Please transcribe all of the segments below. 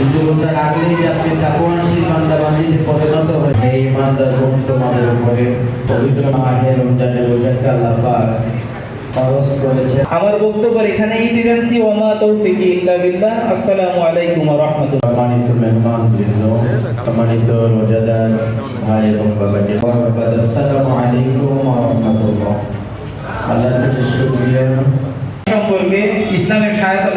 কিন্তু বছর আগলেই যে আপনি তাকুয়াশীল বান্দা বান্দিতে পরিণত হয়ে এই ইমানদার গুণ তোমাদের উপরে পবিত্র মাহে রমজানের রোজাকে আল্লাহ পাক আমার বক্তব্য এখানেই দিবেনছি ওমা তৌফিক ইল্লা বিল্লাহ আসসালামু আলাইকুম ওয়া রাহমাতুল্লাহ। সম্মানিত মেহমান বৃন্দ সম্মানিত রোজাদার ভাই এবং বাবাজি আসসালামু আলাইকুম ওয়া রাহমাতুল্লাহ। আল্লাহ থেকে শুকরিয়া। সম্পর্কে ইসলামের সহায়তা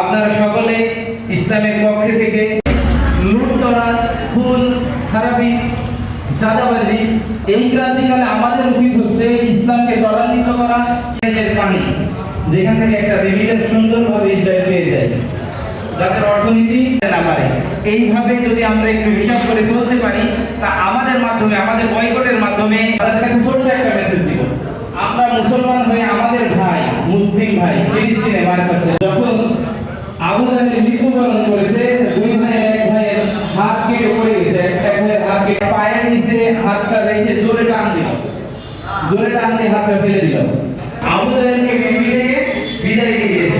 আপনারা সকলে ইসলামের পক্ষে থেকে লুটতরাজ, খুন, খারাপি, চাঁদাবাজি, এই ক্রান্তিকালে আমাদের উচিত হচ্ছে ইসলামকে ত্বরান্বিত করা পানি, যেখান থেকে একটা রেমিটেন্স সুন্দরভাবে ইসরায়েল পেয়ে যায়। যাদের অর্থনীতি না পারে। এইভাবে যদি আমরা একটু হিসাব করে চলতে পারি, তা আমাদের মাধ্যমে, আমাদের বয়কটের মাধ্যমে তাদের কাছে ছোট্ট একটা মেসেজ দিব। আমরা মুসলমান হয়ে আমাদের ভাই, মুসলিম ভাই ফিলিস্তিনে মার হাতটা রেখে জোরে টান দিল জোরে টান দিয়ে হাতটা ফেলে দিল আবু জাহেলকে বিবিকে বিদায় দিয়ে দিয়েছে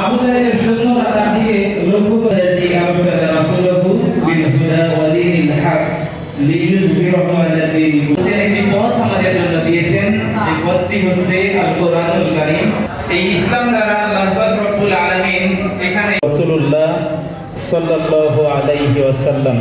আবু জাহেলের সৈন্যরা তার দিকে লক্ষ্য করে যে আরসাল রাসূলহু বিল হুদা ওয়া দীনিল হক লিইয়ুযহিরাহু আলা দীনি কুল্লিহি একটি পথ আমাদের জন্য দিয়েছেন এই পথটি হচ্ছে আল কোরআনুল কারীম এই ইসলাম দ্বারা আল্লাহ পাক রব্বুল আলামিন এখানে রাসূলুল্লাহ সাল্লাল্লাহু আলাইহি ওয়াসাল্লাম